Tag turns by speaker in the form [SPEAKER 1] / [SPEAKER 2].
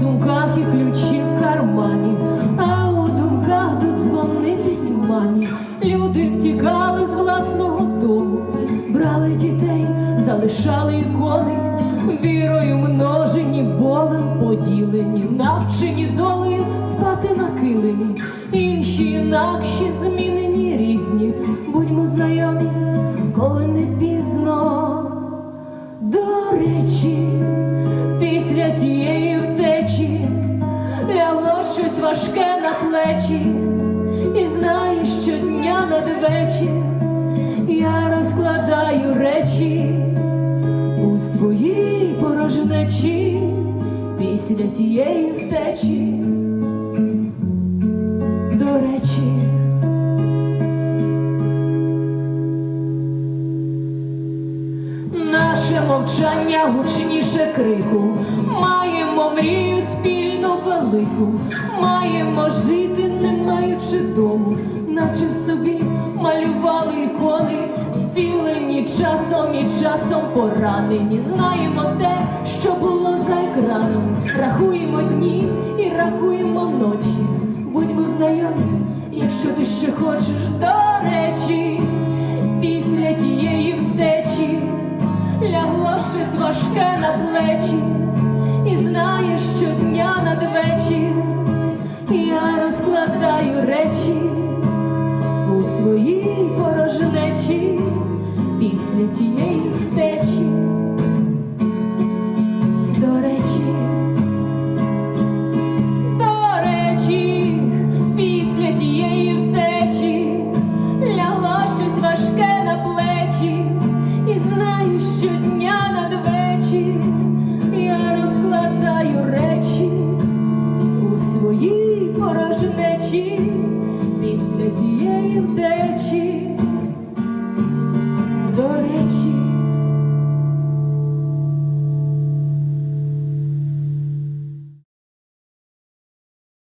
[SPEAKER 1] сумках і ключі в кармані, а у думках додзвонитись мамі. Люди втікали з власного дому, брали дітей, залишали ікони, вірою множені, болем поділені, навчені долею спати на килимі, інші інакші змінені різні. Будьмо знайомі, коли не пізно. До речі, на плечі, і знаєш, щодня надвечір я розкладаю речі у своїй порожнечі після тієї втечі. Мовчання гучніше крику, маємо мрію спільну велику, маємо жити, не маючи дому, наче в собі малювали ікони, зцілені часом і часом поранені. Знаємо те, що було за екраном, рахуємо дні і рахуємо ночі. Будьмо знайомі, якщо ти ще хочеш щось важке на плечі, і знаєш, щодня надвечір я розкладаю речі у своїй порожнечі після тієї втечі. Розкладаю речі у своїй порожнечі після тієї втечі.